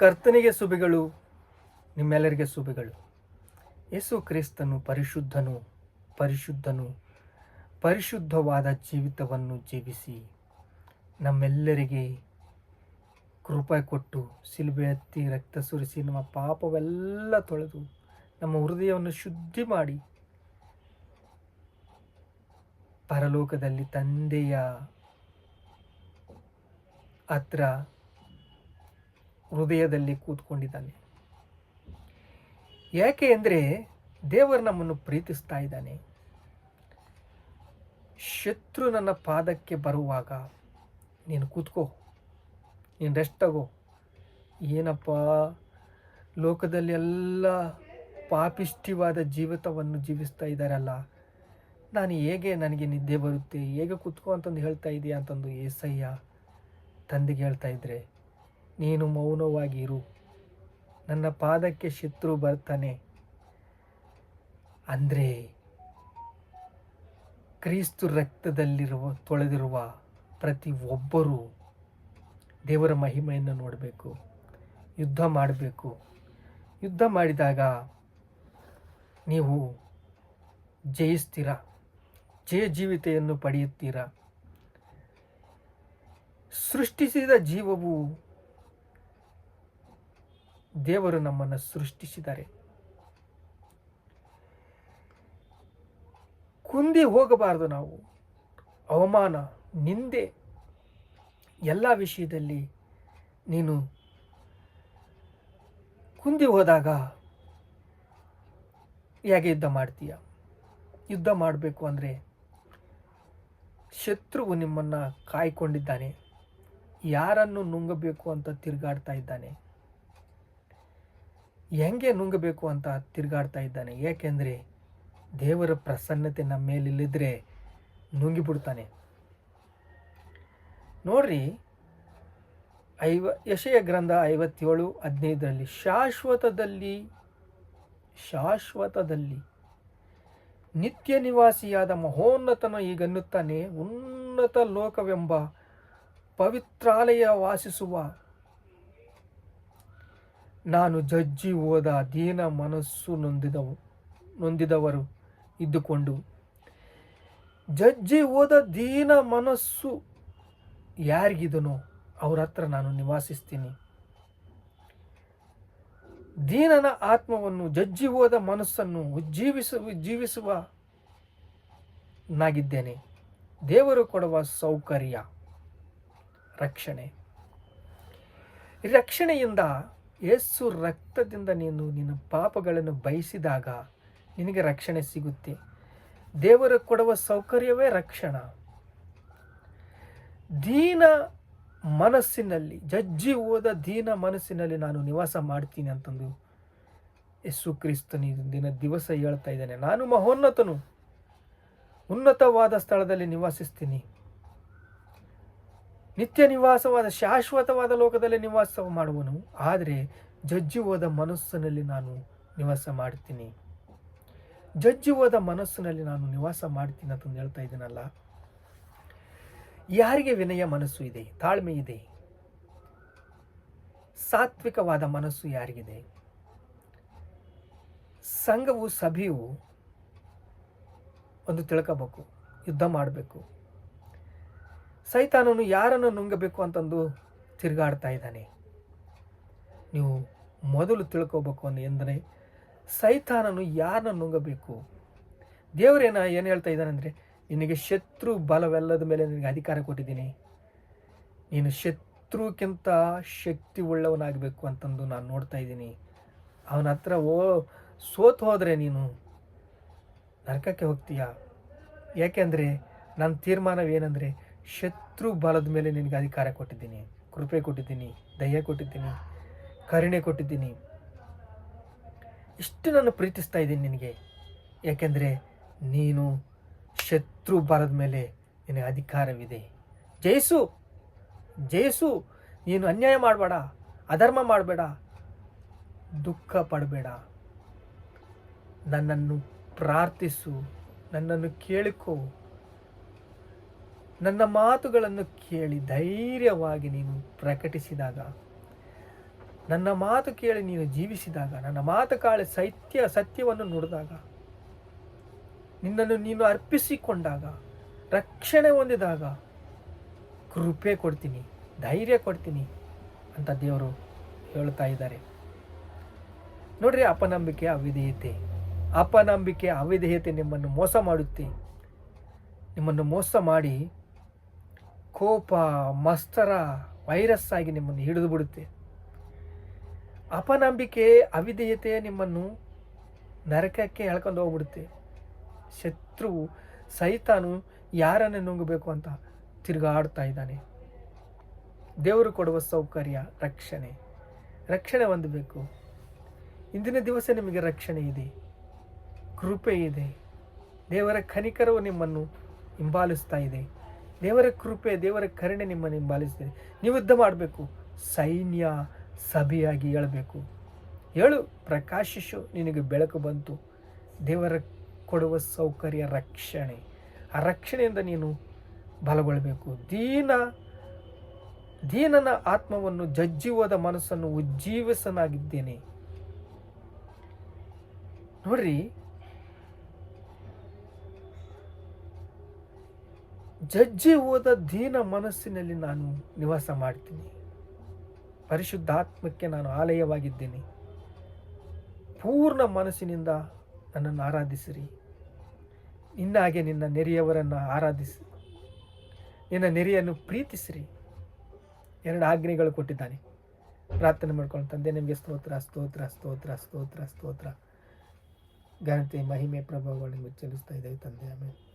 ಕರ್ತನಿಗೆ ಸುಬಿಗಳು, ನಿಮ್ಮೆಲ್ಲರಿಗೆ ಸುಬಿಗಳು. ಯೇಸು ಕ್ರಿಸ್ತನು ಪರಿಶುದ್ಧನು ಪರಿಶುದ್ಧನು, ಪರಿಶುದ್ಧವಾದ ಜೀವಿತವನ್ನು ಜೀವಿಸಿ ನಮ್ಮೆಲ್ಲರಿಗೆ ಕೃಪೆ ಕೊಟ್ಟು ಸಿಲುಬೆ ಹತ್ತಿ ರಕ್ತ ಸುರಿಸಿ ನಮ್ಮ ಪಾಪವೆಲ್ಲ ತೊಳೆದು ನಮ್ಮ ಹೃದಯವನ್ನು ಶುದ್ಧಿ ಮಾಡಿ ಪರಲೋಕದಲ್ಲಿ ತಂದೆಯ ಹತ್ರ ಹೃದಯದಲ್ಲಿ ಕೂತ್ಕೊಂಡಿದ್ದಾನೆ. ಯಾಕೆ ಅಂದರೆ ದೇವರು ನಮ್ಮನ್ನು ಪ್ರೀತಿಸ್ತಾ ಇದ್ದಾನೆ. ಶತ್ರು ನನ್ನ ಪಾದಕ್ಕೆ ಬರುವಾಗ ನೀನು ಕೂತ್ಕೋ, ನೀನು ರೆಸ್ಟ್ ತಗೋ. ಏನಪ್ಪ, ಲೋಕದಲ್ಲಿ ಎಲ್ಲ ಪಾಪಿಷ್ಟಿವಾದ ಜೀವಿತವನ್ನು ಜೀವಿಸ್ತಾ ಇದ್ದಾರಲ್ಲ, ನಾನು ಹೇಗೆ ನನಗೆ ನಿದ್ದೆ ಬರುತ್ತೆ, ಹೇಗೆ ಕೂತ್ಕೋ ಅಂತಂದು ಹೇಳ್ತಾ ಇದೆಯಾ ಅಂತಂದು ಏಸಯ್ಯ ತಂದೆಗೆ ಹೇಳ್ತಾ ಇದ್ರೆ. ನೀನು ಮೌನವಾಗಿರು. ನನ್ನ ಪಾದಕ್ಕೆ ಶತ್ರು ಬರ್ತಾನೆ. ಅಂದರೆ ಕ್ರೀಸ್ತು ರಕ್ತದಲ್ಲಿರುವ, ತೊಳೆದಿರುವ ಪ್ರತಿ ಒಬ್ಬರೂ ದೇವರ ಮಹಿಮೆಯನ್ನು ನೋಡಬೇಕು, ಯುದ್ಧ ಮಾಡಬೇಕು. ಯುದ್ಧ ಮಾಡಿದಾಗ ನೀವು ಜಯಿಸ್ತೀರ, ಜಯ ಜೀವಿತೆಯನ್ನು ಪಡೆಯುತ್ತೀರ. ಸೃಷ್ಟಿಸಿದ ಜೀವವು ದೇವರು ನಮ್ಮನ್ನು ಸೃಷ್ಟಿಸಿದ್ದಾರೆ. ಕುಂದಿ ಹೋಗಬಾರದು ನಾವು. ಅವಮಾನ, ನಿಂದೆ ಎಲ್ಲ ವಿಷಯದಲ್ಲಿ ನೀನು ಕುಂದಿ ಹೋದಾಗ ಹೇಗೆ ಯುದ್ಧ ಮಾಡ್ತೀಯ? ಯುದ್ಧ ಮಾಡಬೇಕು ಅಂದರೆ ಶತ್ರುವು ನಿಮ್ಮನ್ನು ಕಾಯ್ಕೊಂಡಿದ್ದಾನೆ. ಯಾರನ್ನು ನುಂಗಬೇಕು ಅಂತ ತಿರುಗಾಡ್ತಾ ಇದ್ದಾನೆ. ಹೆಂಗೆ ನುಂಗಬೇಕು ಅಂತ ತಿರುಗಾಡ್ತಾ ಇದ್ದಾನೆ? ಏಕೆಂದರೆ ದೇವರ ಪ್ರಸನ್ನತೆ ನಮ್ಮ ಮೇಲಿಲ್ಲದ್ರೆ ನುಂಗಿಬಿಡ್ತಾನೆ. ನೋಡ್ರಿ, ಐವ ಯಶಯ ಗ್ರಂಥ ಐವತ್ತೇಳು ಹದಿನೈದರಲ್ಲಿ, ಶಾಶ್ವತದಲ್ಲಿ ಶಾಶ್ವತದಲ್ಲಿ ನಿತ್ಯ ನಿವಾಸಿಯಾದ ಮಹೋನ್ನತನ ಈಗನ್ನುತ್ತಾನೆ ಉನ್ನತ ಲೋಕವೆಂಬ ಪವಿತ್ರಾಲಯ ವಾಸಿಸುವ ನಾನು ಜಜ್ಜಿ ಹೋದ ದೀನ ಮನಸ್ಸು ನೊಂದಿದವು ನೊಂದಿದವರು ಇದ್ದುಕೊಂಡು, ಜಜ್ಜಿ ಹೋದ ದೀನ ಮನಸ್ಸು ಯಾರಿಗಿದನೋ ಅವರ ಹತ್ರ ನಾನು ನಿವಾಸಿಸ್ತೀನಿ. ದೀನನ ಆತ್ಮವನ್ನು ಜಜ್ಜಿ ಹೋದ ಮನಸ್ಸನ್ನು ಉಜ್ಜೀವಿಸುವ ಜೀವಿಸುವ ನಾಗಿದ್ದೇನೆ ದೇವರು ಕೊಡುವ ಸೌಕರ್ಯ, ರಕ್ಷಣೆ. ರಕ್ಷಣೆಯಿಂದ ಯೇಸು ರಕ್ತದಿಂದ ನೀನು ನಿನ್ನ ಪಾಪಗಳನ್ನು ಬಯಸಿದಾಗ ನಿನಗೆ ರಕ್ಷಣೆ ಸಿಗುತ್ತೆ. ದೇವರು ಕೊಡುವ ಸೌಕರ್ಯವೇ ರಕ್ಷಣಾ. ದೀನ ಮನಸ್ಸಿನಲ್ಲಿ, ಜಜ್ಜಿ ಹೋದ ದೀನ ಮನಸ್ಸಿನಲ್ಲಿ ನಾನು ನಿವಾಸ ಮಾಡ್ತೀನಿ ಅಂತಂದು ಯೇಸು ಕ್ರಿಸ್ತನ ದಿನ ದಿವಸ ಹೇಳ್ತಾ ಇದ್ದಾನೆ. ನಾನು ಮಹೋನ್ನತನು. ಉನ್ನತವಾದ ಸ್ಥಳದಲ್ಲಿ ನಿವಾಸಿಸ್ತೀನಿ. ನಿತ್ಯ ನಿವಾಸವಾದ ಶಾಶ್ವತವಾದ ಲೋಕದಲ್ಲಿ ನಿವಾಸ ಮಾಡುವನು. ಆದರೆ ಜಜ್ಜಿ ಹೋದ ಮನಸ್ಸಿನಲ್ಲಿ ನಾನು ನಿವಾಸ ಮಾಡ್ತೀನಿ. ಜಜ್ಜಿ ಹೋದ ಮನಸ್ಸಿನಲ್ಲಿ ನಾನು ನಿವಾಸ ಮಾಡ್ತೀನಿ ಅಂತಂದು ಹೇಳ್ತಾ ಇದ್ದೀನಲ್ಲ. ಯಾರಿಗೆ ವಿನಯ ಮನಸ್ಸು ಇದೆ? ತಾಳ್ಮೆ ಇದೆ? ಸಾತ್ವಿಕವಾದ ಮನಸ್ಸು ಯಾರಿಗಿದೆ? ಸಂಘವು ಸಭೆಯು ಒಂದು ತಿಳ್ಕೋಬೇಕು, ಯುದ್ಧ ಮಾಡಬೇಕು. ಸೈತಾನನು ಯಾರನ್ನು ನುಂಗಬೇಕು ಅಂತಂದು ತಿರುಗಾಡ್ತಾ ಇದ್ದಾನೆ. ನೀವು ಮೊದಲು ತಿಳ್ಕೋಬೇಕು ಅಂದ ಎಂದರೆ ಸೈತಾನನು ಯಾರನ್ನು ನುಂಗಬೇಕು? ದೇವರೇನ ಏನು ಹೇಳ್ತಾ ಇದ್ದಾನೆ ಅಂದರೆ, ನಿನಗೆ ಶತ್ರು ಬಲವೆಲ್ಲದ ಮೇಲೆ ನಿನಗೆ ಅಧಿಕಾರ ಕೊಟ್ಟಿದ್ದೀನಿ. ನೀನು ಶತ್ರುಕ್ಕಿಂತ ಶಕ್ತಿ ಉಳ್ಳವನಾಗಬೇಕು ಅಂತಂದು ನಾನು ನೋಡ್ತಾ ಇದ್ದೀನಿ. ಅವನ ಹತ್ರ ಓ, ಸೋತು ಹೋದರೆ ನೀನು ನರಕಕ್ಕೆ ಹೋಗ್ತೀಯ? ಯಾಕೆಂದರೆ ನನ್ನ ತೀರ್ಮಾನವೇನೆಂದರೆ ಶತ್ರು ಬಲದ ಮೇಲೆ ನಿನಗೆ ಅಧಿಕಾರ ಕೊಟ್ಟಿದ್ದೀನಿ, ಕೃಪೆ ಕೊಟ್ಟಿದ್ದೀನಿ, ದಯ ಕೊಟ್ಟಿದ್ದೀನಿ, ಕರುಣೆ ಕೊಟ್ಟಿದ್ದೀನಿ. ಇಷ್ಟು ನಾನು ಪ್ರೀತಿಸ್ತಾ ಇದ್ದೀನಿ ನಿನಗೆ. ಯಾಕೆಂದರೆ ನೀನು ಶತ್ರು ಬಲದ ಮೇಲೆ ನಿನಗೆ ಅಧಿಕಾರವಿದೆ. ಜಯಸು ಜಯಸು ನೀನು ಅನ್ಯಾಯ ಮಾಡಬೇಡ, ಅಧರ್ಮ ಮಾಡಬೇಡ, ದುಃಖ ಪಡಬೇಡ. ನನ್ನನ್ನು ಪ್ರಾರ್ಥಿಸು, ನನ್ನನ್ನು ಕೇಳಿಕೋ. ನನ್ನ ಮಾತುಗಳನ್ನು ಕೇಳಿ ಧೈರ್ಯವಾಗಿ ನೀನು ಪ್ರಕಟಿಸಿದಾಗ, ನನ್ನ ಮಾತು ಕೇಳಿ ನೀನು ಜೀವಿಸಿದಾಗ, ನನ್ನ ಮಾತು ಕಾಳಿ ಸತ್ಯ, ಸತ್ಯವನ್ನು ನುಡಿದಾಗ, ನಿನ್ನನ್ನು ನೀನು ಅರ್ಪಿಸಿಕೊಂಡಾಗ, ರಕ್ಷಣೆ ಹೊಂದಿದಾಗ ಕೃಪೆ ಕೊಡ್ತೀನಿ, ಧೈರ್ಯ ಕೊಡ್ತೀನಿ ಅಂತ ದೇವರು ಹೇಳ್ತಾ ಇದ್ದಾರೆ. ನೋಡ್ರಿ, ಅಪನಂಬಿಕೆ ಅವಿಧೇಯತೆ. ಅಪನಂಬಿಕೆ ಅವಿಧೇಯತೆ ನಿಮ್ಮನ್ನು ಮೋಸ ಮಾಡುತ್ತೆ. ನಿಮ್ಮನ್ನು ಮೋಸ ಮಾಡಿ ಕೋಪ, ಮಸ್ತರ ವೈರಸ್ ಆಗಿ ನಿಮ್ಮನ್ನು ಹಿಡಿದು ಬಿಡುತ್ತೆ ಅಪನಂಬಿಕೆ, ಅವಿಧೇಯತೆ ನಿಮ್ಮನ್ನು ನರಕಕ್ಕೆ ಎಳ್ಕೊಂಡು ಹೋಗ್ಬಿಡುತ್ತೆ. ಶತ್ರುವು, ಸೈತಾನು ಯಾರನ್ನು ನುಂಗಬೇಕು ಅಂತ ತಿರುಗಾಡ್ತಾ ಇದ್ದಾನೆ. ದೇವರು ಕೊಡುವ ಸೌಕರ್ಯ, ರಕ್ಷಣೆ. ರಕ್ಷಣೆ ಹೊಂದಬೇಕು ಇಂದಿನ ದಿವಸ ನಿಮಗೆ ರಕ್ಷಣೆ ಇದೆ. ಕೃಪೆ ಇದೆ. ದೇವರ ಕನಿಕರವು ನಿಮ್ಮನ್ನು ಹಿಂಬಾಲಿಸ್ತಾ ಇದೆ. ದೇವರ ಕೃಪೆ, ದೇವರ ಕರುಣೆ ನಿಮ್ಮನ್ನು ನಿಂಬಾಲಿಸ್ತೀನಿ ನೀವು ಯುದ್ಧ ಮಾಡಬೇಕು. ಸೈನ್ಯ ಸಭೆಯಾಗಿ ಹೇಳಬೇಕು. ಹೇಳು, ಪ್ರಕಾಶಿಸು, ನಿನಗೆ ಬೆಳಕು ಬಂತು. ದೇವರ ಕೊಡುವ ಸೌಕರ್ಯ ರಕ್ಷಣೆ. ಆ ರಕ್ಷಣೆಯಿಂದ ನೀನು ಬಲಗೊಳ್ಳಬೇಕು. ದೀನ, ದೀನನ ಆತ್ಮವನ್ನು ಜಜ್ಜುವುದ ಮನಸ್ಸನ್ನು ಉಜ್ಜೀವಿಸನಾಗಿದ್ದೇನೆ. ನೋಡ್ರಿ ಜಜ್ಜಿ ಹೋದ ದೀನ ಮನಸ್ಸಿನಲ್ಲಿ ನಾನು ನಿವಾಸ ಮಾಡ್ತೀನಿ. ಪರಿಶುದ್ಧಾತ್ಮಕ್ಕೆ ನಾನು ಆಲಯವಾಗಿದ್ದೇನೆ. ಪೂರ್ಣ ಮನಸ್ಸಿನಿಂದ ನನ್ನನ್ನು ಆರಾಧಿಸಿರಿ. ನಿನ್ನ ಹಾಗೆ ನಿನ್ನ ನೆರೆಯವರನ್ನು ಆರಾಧಿಸಿ, ನಿನ್ನ ನೆರೆಯನ್ನು ಪ್ರೀತಿಸಿರಿ. ಎರಡು ಆಜ್ಞೆಗಳು ಕೊಟ್ಟಿದ್ದಾನೆ. ಪ್ರಾರ್ಥನೆ ಮಾಡ್ಕೊಂಡು ತಂದೆ, ನಿಮಗೆ ಸ್ತೋತ್ರ ಸ್ತೋತ್ರ ಸ್ತೋತ್ರ ಸ್ತೋತ್ರ ಸ್ತೋತ್ರ. ಘನತೆ, ಮಹಿಮೆ, ಪ್ರಭಾವಗಳು ನಿಮಗೆ ಚೆಲ್ಲಿಸ್ತಾ ಇದ್ದೇವೆ ತಂದೆ ಆಮೇಲೆ